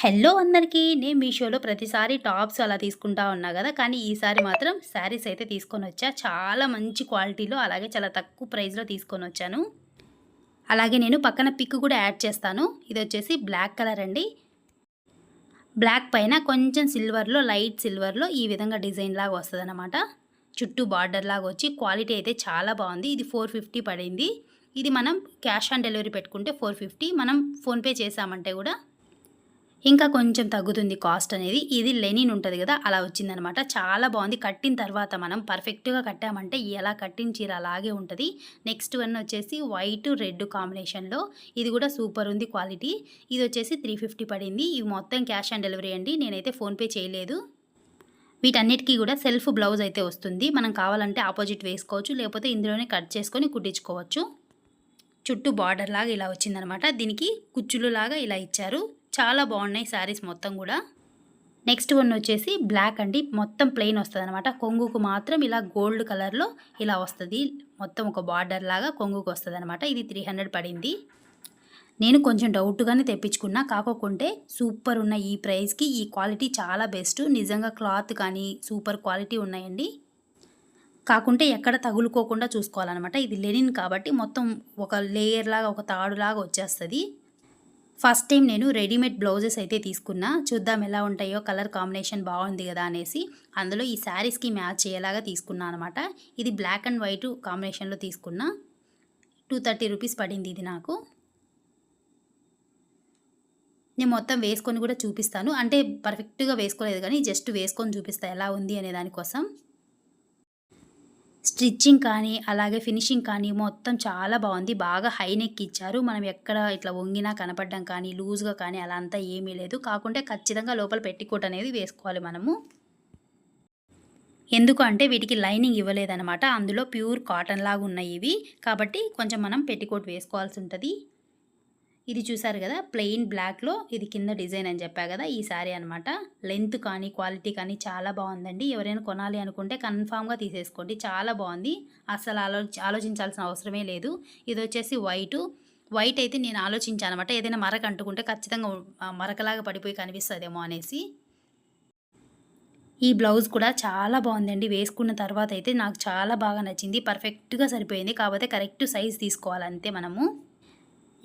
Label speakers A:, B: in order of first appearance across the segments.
A: Hello అందరికీ. నేను మీషోలో ప్రతిసారి టాప్స్ అలా తీసుకుంటా ఉన్నా కదా. కానీ ఈసారి మాత్రం శారీస్ అయితే తీసుకొని వచ్చా. చాలా మంచి క్వాలిటీలో అలాగే చాలా తక్కువ ప్రైస్లో తీసుకొని వచ్చాను. అలాగే నేను పక్కన పిక్ కూడా యాడ్ చేస్తాను. ఇది వచ్చేసి బ్లాక్ కలర్ అండి. బ్లాక్ పైన కొంచెం సిల్వర్లో లైట్ సిల్వర్లో ఈ విధంగా డిజైన్ లాగా వస్తుంది అనమాట చుట్టూ బార్డర్ లాగా వచ్చి క్వాలిటీ అయితే చాలా బాగుంది. ఇది ఫోర్ ఫిఫ్టీ పడింది. ఇది మనం క్యాష్ ఆన్ డెలివరీ పెట్టుకుంటే ఫోర్ ఫిఫ్టీ. మనం ఫోన్పే చేసామంటే కూడా ఇంకా కొంచెం తగ్గుతుంది కాస్ట్ అనేది. ఇది లెనిన్ ఉంటుంది కదా అలా వచ్చిందనమాట. చాలా బాగుంది. కట్టిన తర్వాత మనం పర్ఫెక్ట్గా కట్టామంటే ఎలా కట్టిన చీర అలాగే ఉంటుంది. నెక్స్ట్ వన్ వచ్చేసి వైట్ రెడ్ కాంబినేషన్లో. ఇది కూడా సూపర్ ఉంది క్వాలిటీ. ఇది వచ్చేసి త్రీ ఫిఫ్టీ పడింది. ఇవి మొత్తం క్యాష్ ఆన్ డెలివరీ అండి. నేనైతే ఫోన్పే చేయలేదు. వీటన్నిటికీ కూడా సెల్ఫ్ బ్లౌజ్ అయితే వస్తుంది. మనం కావాలంటే ఆపోజిట్ వేసుకోవచ్చు లేకపోతే ఇందులోనే కట్ చేసుకొని కుట్టించుకోవచ్చు. చుట్టూ బార్డర్ లాగా ఇలా వచ్చిందనమాట. దీనికి కుచ్చులు లాగా ఇలా ఇచ్చారు. చాలా బాగున్నాయి శారీస్ మొత్తం కూడా. నెక్స్ట్ వన్ వచ్చేసి బ్లాక్ అండి. మొత్తం ప్లెయిన్ వస్తుంది అనమాట కొంగుకు మాత్రం ఇలా గోల్డ్ కలర్లో ఇలా వస్తుంది. మొత్తం ఒక బార్డర్ లాగా కొంగుకు వస్తుంది అనమాట ఇది త్రీ హండ్రెడ్ పడింది. నేను కొంచెం డౌట్గానే తెప్పించుకున్నా. కాకోకుంటే సూపర్ ఉన్న ఈ ప్రైస్కి ఈ క్వాలిటీ చాలా బెస్ట్. నిజంగా క్లాత్ కానీ సూపర్ క్వాలిటీ ఉన్నాయండి. కాకుంటే ఎక్కడ తగులుకోకుండా చూసుకోవాలన్నమాట. ఇది లెనిన్ కాబట్టి మొత్తం ఒక లేయర్ లాగా ఒక తాడులాగా వచ్చేస్తుంది. ఫస్ట్ టైం నేను రెడీమేడ్ బ్లౌజెస్ అయితే తీసుకున్నా. చూద్దాం ఎలా ఉంటాయో కలర్ కాంబినేషన్ బాగుంది కదా అనేసి అందులో ఈ శారీస్కి మ్యాచ్ అయ్యేలాగా తీసుకున్నా అనమాట ఇది బ్లాక్ అండ్ వైట్ కాంబినేషన్లో తీసుకున్నా. టూ థర్టీ రూపీస్ పడింది ఇది నాకు. నేను మొత్తం వేసుకొని కూడా చూపిస్తాను. అంటే పర్ఫెక్ట్గా వేసుకోలేదు కానీ జస్ట్ వేసుకొని చూపిస్తాను ఎలా ఉంది అనే దానికోసం. స్టిచ్చింగ్ కానీ అలాగే ఫినిషింగ్ కానీ మొత్తం చాలా బాగుంది. బాగా హై నెక్ ఇచ్చారు మనం ఎక్కడ ఇట్లా వంగినా కనపడడం కానీ లూజ్గా కానీ అలా అంతా ఏమీ లేదు. కాకుంటే ఖచ్చితంగా లోపల పెట్టికోట్ అనేది వేసుకోవాలి మనము. ఎందుకు అంటే వీటికి లైనింగ్ ఇవ్వలేదన్నమాట. అందులో ప్యూర్ కాటన్ లాగా ఉన్నాయి ఇవి. కాబట్టి కొంచెం మనం పెట్టికోట్ వేసుకోవాల్సి ఉంటుంది. ఇది చూసారు కదా ప్లెయిన్ బ్లాక్లో ఇది కింద డిజైన్ అని చెప్పా కదా ఈ శారీ అనమాట లెంత్ కానీ క్వాలిటీ కానీ చాలా బాగుందండి. ఎవరైనా కొనాలి అనుకుంటే కన్ఫామ్గా తీసేసుకోండి. చాలా బాగుంది. అసలు ఆలో ఆలోచించాల్సిన అవసరమే లేదు. ఇది వచ్చేసి వైటు. వైట్ అయితే నేను ఆలోచించాను అనమాట ఏదైనా మరక అంటుకుంటే ఖచ్చితంగా మరకలాగా పడిపోయి కనిపిస్తుందేమో అనేసి. ఈ బ్లౌజ్ కూడా చాలా బాగుందండి. వేసుకున్న తర్వాత అయితే నాకు చాలా బాగా నచ్చింది. పర్ఫెక్ట్గా సరిపోయింది. కాకపోతే కరెక్ట్ సైజ్ తీసుకోవాలంతే మనము.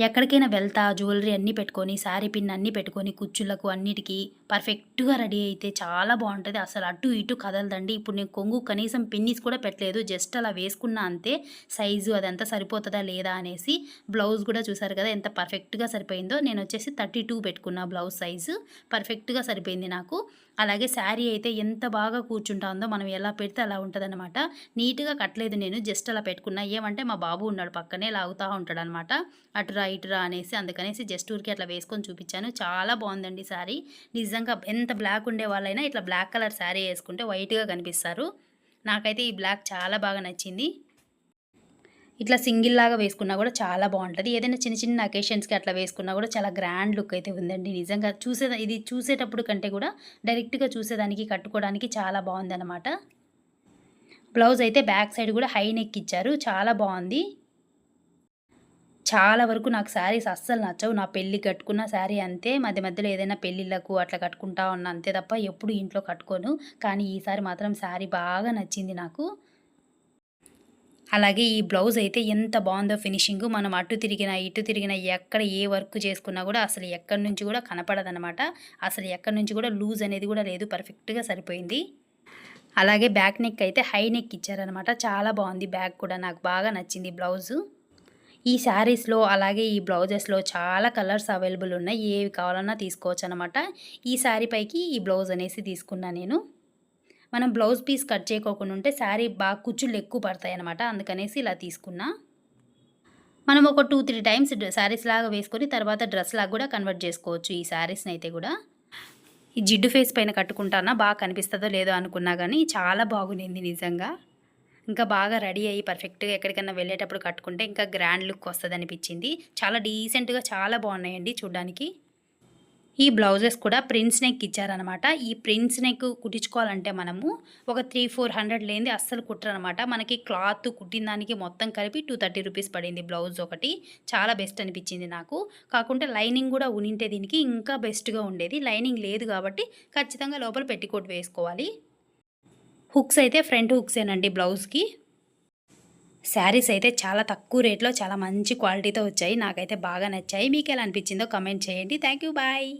A: ఎక్కడికైనా వెళ్తా జ్యువెలరీ అన్నీ పెట్టుకొని శారీ పిన్ అన్నీ పెట్టుకొని కుచ్చులకు అన్నిటికీ పర్ఫెక్ట్గా రెడీ అయితే చాలా బాగుంటుంది. అసలు అటు ఇటు కదలదండి. ఇప్పుడు నేను కొంగు కనీసం పిన్నిస్ కూడా పెట్టలేదు. జస్ట్ అలా వేసుకున్నా అంతే. సైజు అదంతా సరిపోతుందా లేదా అనేసి బ్లౌజ్ కూడా చూసారు కదా ఎంత పర్ఫెక్ట్గా సరిపోయిందో. నేను వచ్చేసి థర్టీ టూ పెట్టుకున్నా బ్లౌజ్ సైజు. పర్ఫెక్ట్గా సరిపోయింది నాకు. అలాగే శారీ అయితే ఎంత బాగా కూర్చుంటుందో మనం ఎలా పెడితే అలా ఉంటుందన్నమాట. నీట్గా కట్టలేదు నేను జస్ట్ అలా పెట్టుకున్నా. ఏమంటే మా బాబు ఉన్నాడు పక్కనే లాగుతూ ఉంటాడు అనమాట అటురా ఇటురా అనేసి అందుకనేసి జస్ట్ ఊరికి అట్లా వేసుకొని చూపించాను చాలా బాగుందండి శారీ. నిజంగా ఎంత బ్లాక్ ఉండే వాళ్ళైనా ఇట్లా బ్లాక్ కలర్ శారీ వేసుకుంటే వైట్గా కనిపిస్తారు. నాకైతే ఈ బ్లాక్ చాలా బాగా నచ్చింది. ఇట్లా సింగిల్ లాగా వేసుకున్నా కూడా చాలా బాగుంటుంది. ఏదైనా చిన్న చిన్న అకేషన్స్కి అట్లా వేసుకున్నా కూడా చాలా గ్రాండ్ లుక్ అయితే ఉందండి. నిజంగా చూసే ఇది చూసేటప్పుడు కంటే కూడా డైరెక్ట్గా చూసేదానికి కట్టుకోవడానికి చాలా బాగుందన్నమాట. బ్లౌజ్ అయితే బ్యాక్ సైడ్ కూడా హై నెక్ ఇచ్చారు. చాలా బాగుంది. చాలా వరకు నాకు శారీస్ అస్సలు నచ్చవు. నా పెళ్ళి కట్టుకున్న శారీ అంతే. మధ్య మధ్యలో ఏదైనా పెళ్ళిళ్ళకు అట్లా కట్టుకుంటా ఉన్నా అంతే తప్ప ఎప్పుడు ఇంట్లో కట్టుకోను. కానీ ఈసారి మాత్రం శారీ బాగా నచ్చింది నాకు. అలాగే ఈ బ్లౌజ్ అయితే ఎంత బాగుందో ఫినిషింగ్ మనం అటు తిరిగినా ఇటు తిరిగినా ఎక్కడ ఏ వర్క్ చేసుకున్నా కూడా అసలు ఎక్కడి నుంచి కూడా కనపడదనమాట అసలు ఎక్కడి నుంచి కూడా లూజ్ అనేది కూడా లేదు పర్ఫెక్ట్గా సరిపోయింది. అలాగే బ్యాక్ నెక్ అయితే హై నెక్ ఇచ్చారనమాట చాలా బాగుంది బ్యాక్ కూడా నాకు బాగా నచ్చింది బ్లౌజు. ఈ శారీస్లో అలాగే ఈ బ్లౌజెస్లో చాలా కలర్స్ అవైలబుల్ ఉన్నాయి. ఏవి కావాలన్నా తీసుకోవచ్చు అనమాట ఈ శారీ పైకి ఈ బ్లౌజ్ అనేసి తీసుకున్నా నేను. మనం బ్లౌజ్ పీస్ కట్ చేయకోకుండా ఉంటే శారీ బాగా కుచ్చులు ఎక్కువ పడతాయి అనమాట అందుకనేసి ఇలా తీసుకున్నా. మనం ఒక టూ త్రీ టైమ్స్ శారీస్ లాగా వేసుకొని తర్వాత డ్రెస్ లాగా కూడా కన్వర్ట్ చేసుకోవచ్చు ఈ శారీస్ని అయితే కూడా. ఈ జిడ్డు ఫేస్ పైన కట్టుకుంటానా? బాగా కనిపిస్తుందో లేదో అనుకున్నా కానీ చాలా బాగుండింది నిజంగా. ఇంకా బాగా రెడీ అయ్యి పర్ఫెక్ట్గా ఎక్కడికైనా వెళ్ళేటప్పుడు కట్టుకుంటే ఇంకా గ్రాండ్ లుక్ వస్తుంది అనిపించింది చాలా డీసెంట్గా చాలా బాగున్నాయండి చూడ్డానికి. ఈ బ్లౌజెస్ కూడా ప్రిన్స్ నెక్ ఇచ్చారనమాట ఈ ప్రిన్స్ నెక్ కుట్టించుకోవాలంటే మనము ఒక త్రీ ఫోర్ హండ్రెడ్ లేనిది అస్సలు కుట్టరనమాట మనకి క్లాత్ కుట్టిన దానికి మొత్తం కలిపి టూ థర్టీ రూపీస్ పడింది బ్లౌజ్ ఒకటి. చాలా బెస్ట్ అనిపించింది నాకు. కాకుంటే లైనింగ్ కూడా ఉనింటే దీనికి ఇంకా బెస్ట్గా ఉండేది. లైనింగ్ లేదు కాబట్టి ఖచ్చితంగా లోపల పెట్టికోట్ వేసుకోవాలి. హుక్స్ అయితే ఫ్రంట్ హుక్సేనండి బ్లౌజ్కి. శారీస్ అయితే చాలా తక్కువ రేట్లో చాలా మంచి క్వాలిటీతో వచ్చాయి. నాకైతే బాగా నచ్చాయి. మీకు ఎలా అనిపించిందో కమెంట్ చేయండి. Thank you. బాయ్.